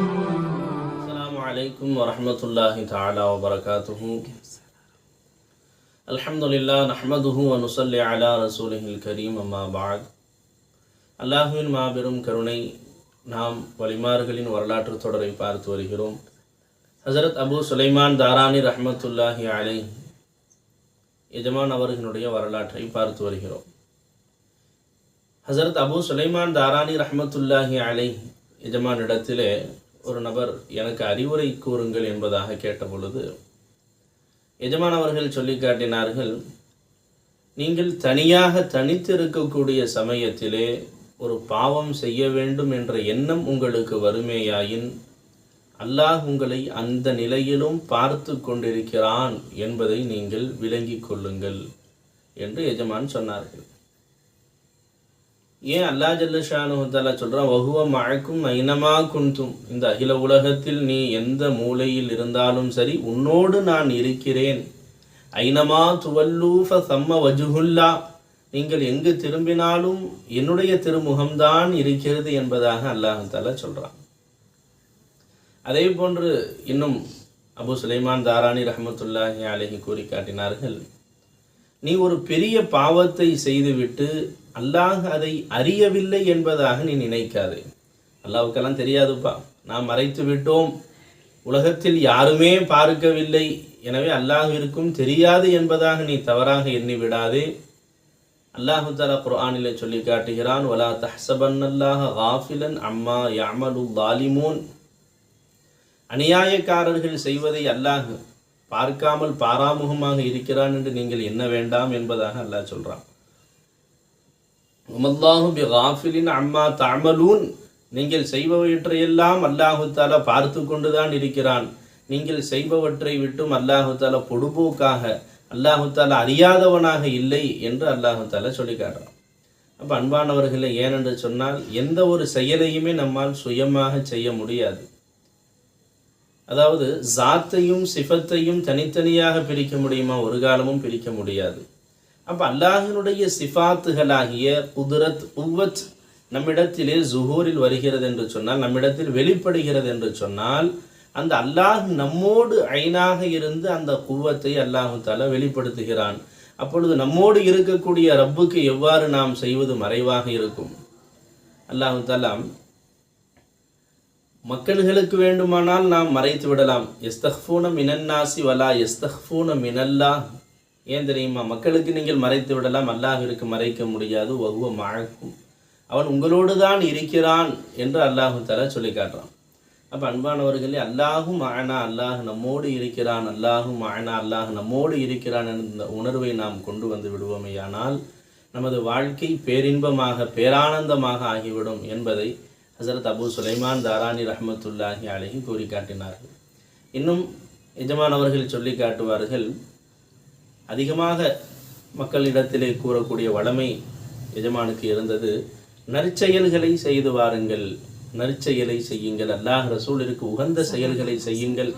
السلام عليكم ورحمة الله تعالى وبركاته الحمد لله نحمده ونصلي على رسوله الكريم أما بعد அல்லாஹுவின் மாபெரும் கருணை நாம் வலிமார்களின் வரலாற்று தொடரை பார்த்து வருகிறோம் ஹசரத் அபு சுலைமான் தாரானி ரஹமத்துல்லாஹி அலை எஜமான் அவர்களுடைய வரலாற்றை பார்த்து வருகிறோம். ஹசரத் அபு சுலைமான் தாரானி ரஹமத்துல்லாஹி அலை எஜமானிடத்திலே ஒரு நபர் எனக்கு அறிவுரை கூறுங்கள் என்பதாக கேட்டபொழுது எஜமான் அவர்கள் சொல்லி காட்டினார்கள் நீங்கள் தனியாக தனித்து இருக்கக்கூடிய சமயத்திலே ஒரு பாவம் செய்ய வேண்டும் என்ற எண்ணம் உங்களுக்கு வருமேயாயின்? அல்லாஹ் உங்களை அந்த நிலையிலும் பார்த்து கொண்டிருக்கிறான் என்பதை நீங்கள் விளங்கிக் கொள்ளுங்கள் என்று எஜமான் சொன்னார்கள். ஏன் அல்லா ஜல்லஷானுத்தாலா சொல்கிறான் வகுவ மழக்கும் ஐனமா குந்தும் இந்த அகில உலகத்தில் நீ எந்த மூலையில் இருந்தாலும் சரி உன்னோடு நான் இருக்கிறேன். ஐனமா துவல்லூஃப சம்ம வஜுகுல்லா நீங்கள் எங்கு திரும்பினாலும் என்னுடைய திருமுகம்தான் இருக்கிறது என்பதாக அல்லாஹாலா சொல்கிறான் அதே போன்று இன்னும் அபு சுலைமான் தாரானி ரஹமத்துல்லாஹி அலஹி கூறி காட்டினார்கள் நீ ஒரு பெரிய பாவத்தை செய்துவிட்டு அல்லாஹ் அதை அறியவில்லை என்பதாக நீ நினைக்காதே. அல்லாவுக்கெல்லாம் தெரியாதுப்பா. நாம் மறைத்து விட்டோம். உலகத்தில் யாருமே பார்க்கவில்லை. எனவே அல்லாஹ் இருக்கும் தெரியாது என்பதாக நீ தவறாக எண்ணி விடாதே அல்லாஹு தலா குர்ஆனில் சொல்லி காட்டுகிறான் வலா தஹ்சபன் அல்லாஹ் காஃபிலன் அம்மா யாமலு தாலிமூன் அநியாயக்காரர்கள் செய்வதை அல்லாஹ் பார்க்காமல் பாராமுகமாக இருக்கிறான் என்று நீங்கள் என்ன வேண்டாம் என்பதாக அல்லாஹ் சொல்கிறான் உமல்லாஹு பி காஃபிலின் அம்மா தமலூன் நீங்கள் செய்பவற்றையெல்லாம் அல்லாஹு தாலா பார்த்து கொண்டுதான் இருக்கிறான். நீங்கள் செய்பவற்றை விட்டும் அல்லாஹு தாலா பொடுபோக்காக அல்லாஹு தாலா அறியாதவனாக இல்லை என்று அல்லாஹு தாலா சொல்லி காட்டுறான் அப்போ அன்பானவர்களை ஏனென்று சொன்னால் எந்த ஒரு செயலையுமே நம்மால் சுயமாக செய்ய முடியாது. அதாவது ஜாத்தையும் சிஃபத்தையும் தனித்தனியாக பிரிக்க முடியுமா? ஒரு காலமும் பிரிக்க முடியாது. அப்போ அல்லாஹினுடைய சிஃபாத்துகளாகிய குதிரத் உவத் நம்மிடத்திலே ஜுஹூரில் வருகிறது என்று சொன்னால் நம்மிடத்தில் வெளிப்படுகிறது என்று சொன்னால் அந்த அல்லாஹ் நம்மோடு ஐனாக இருந்து அந்த குவத்தை அல்லாஹு தாலா வெளிப்படுத்துகிறான். அப்பொழுது நம்மோடு இருக்கக்கூடிய ரப்புக்கு எவ்வாறு நாம் செய்வது மறைவாக இருக்கும்? அல்லாஹு தாலாம் மக்கள்களுக்கு வேண்டுமானால் நாம் மறைத்து விடலாம். எஸ்தஹ்பூன மினன்னாசி வலா எஸ்தஹ்பூன மினல்லா. ஏன் தெரியுமா? மக்களுக்கு நீங்கள் மறைத்து விடலாம் அல்லாஹிற்கு மறைக்க முடியாது. வகுவ மழக்கும் அவன் உங்களோடு தான் இருக்கிறான் என்று அல்லாஹு தலா சொல்லி காட்டுறான். அப்போ அன்பானவர்களே அல்லாஹும் ஆனா அல்லாஹ் நம்மோடு இருக்கிறான் அல்லாஹும் ஆனா அல்லாஹ் நம்மோடு இருக்கிறான் என்ற உணர்வை நாம் கொண்டு வந்து விடுவோமேயானால் நமது வாழ்க்கை பேரின்பமாக பேரானந்தமாக ஆகிவிடும் என்பதை ஹசரத் அபு சுலைமான் தாரானி ரஹமத்துல்லாஹி அலஹி கூறி காட்டினார்கள் இன்னும் எஜமானவர்கள் சொல்லி காட்டுவார்கள் அதிகமாக மக்களிடத்திலே கூறக்கூடிய வளமை எஜமானுக்கு இருந்தது. நற்செயல்களை செய்து வாருங்கள். நற்செயலை செய்யுங்கள். அல்லாஹ் ரசூலிற்கு உகந்த செயல்களை செய்யுங்கள்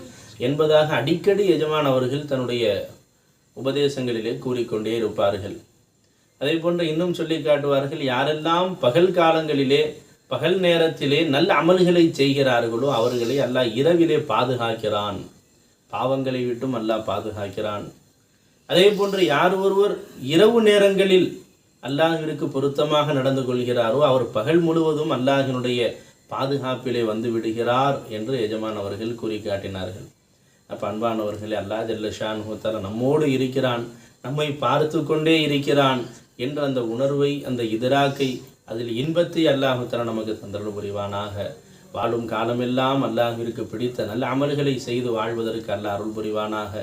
என்பதாக அடிக்கடி எஜமான் அவர்கள் தன்னுடைய உபதேசங்களிலே கூறிக்கொண்டே இருப்பார்கள். அதே போன்று இன்னும் சொல்லி காட்டுவார்கள் யாரெல்லாம் பகல் காலங்களிலே பகல் நேரத்திலே நல்ல அமல்களை செய்கிறார்களோ அவர்களை அல்லாஹ் இரவிலே பாதுகாக்கிறான். பாவங்களை விட்டும் அல்லாஹ் பாதுகாக்கிறான். அதே போன்று யார் ஒருவர் இரவு நேரங்களில் அல்லாஹிற்கு பொருத்தமாக நடந்து கொள்கிறாரோ அவர் பகல் முழுவதும் அல்லாஹினுடைய பாதுகாப்பிலே வந்து விடுகிறார் என்று எஜமான் அவர்கள் கூறி காட்டினார்கள் அப்போ அன்பானவர்களே அல்லாஹ் ஜல்லஷான் ஹூத்தால நம்மோடு இருக்கிறான் நம்மை பார்த்து கொண்டே இருக்கிறான் என்ற அந்த உணர்வை அந்த இதராக்கை அதில் இன்பத்தை அல்லாஹுத்தர நமக்கு தந்தரல் புரிவானாக வாழும் காலமெல்லாம் அல்லாஹிற்கு பிடித்த நல்ல அமல்களை செய்து வாழ்வதற்கு அல்லாஹ் அருள் புரிவானாக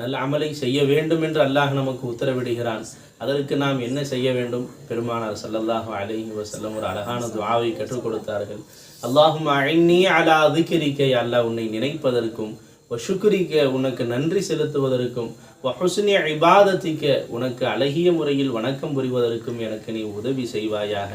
நல்ல அமலை செய்ய வேண்டும் என்று அல்லாஹ் நமக்கு உத்தரவிடுகிறான். அதற்கு நாம் என்ன செய்ய வேண்டும்? பெருமானார் சல்லல்லாஹு அலஹி வசல்லம் ஒரு அழகான துவாவை கற்றுக் கொடுத்தார்கள். அல்லாஹும் அழினி அலா அதுக்கரிக்கை அல்லாஹ் உன்னை நினைப்பதற்கும் வஷுக்குரிக்க உனக்கு நன்றி செலுத்துவதற்கும் வஹுஸ்னி இபாதத்திக்க உனக்கு அழகிய முறையில் வணக்கம் புரிவதற்கும் எனக்கு நீ உதவி செய்வாயாக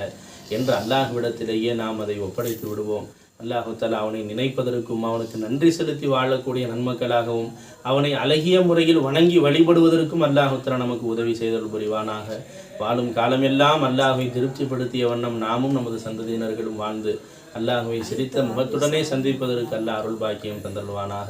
என்று அல்லாஹ்விடத்திலேயே நாம் அதை ஒப்படைத்து விடுவோம். அல்லாஹு அவனை நினைப்பதற்கும் அவனுக்கு நன்றி செலுத்தி வாழக்கூடிய நன்மக்களாகவும் அவனை அழகிய முறையில் வணங்கி வழிபடுவதற்கும் அல்லாஹுத்தலா நமக்கு உதவி செய்தல் புரிவானாக. வாழும் காலமெல்லாம் அல்லாஹுவை திருப்திப்படுத்திய வண்ணம் நாமும் நமது சந்ததியினர்களும் வாழ்ந்து அல்லாஹுவை சிரித்த முகத்துடனே சந்திப்பதற்கு அல்லாஹ் அருள் பாக்கியம் தந்தல்வானாக